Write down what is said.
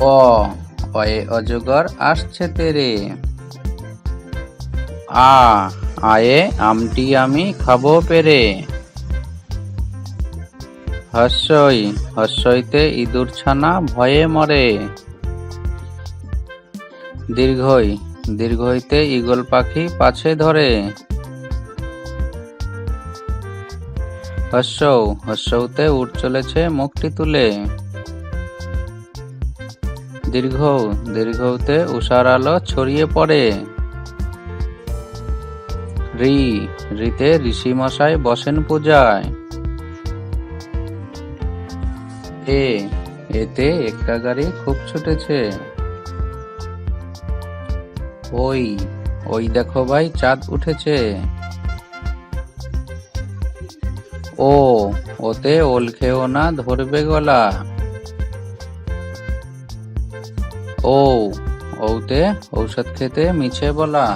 অ অয়ে অজগর আসছে তেরে। আ, আয়ে আমটি আমি খাব পেরে। হস্যই, হস্যইতে ইঁদুর ছানা ভয়ে মরে। দীর্ঘই, দীর্ঘইতে ঈগল পাখি পাছে ধরে। হস্যৌ হস্যৌতে উঠ চলেছে মুখটি তুলে। দীর্ঘ, দীর্ঘতে উষার আলো ছড়িয়ে পড়ে। রি, রিতে ঋষি মশাই বসেন পূজায়। এ, এতে একটা গাড়ি খুব ছুটেছে। ওই ওই দেখো ভাই, চাঁদ উঠেছে। ও, ওতে ওল খেও না, ধরবে গলা। ও ঔতে ঔষধ খেতে মিছে বলা।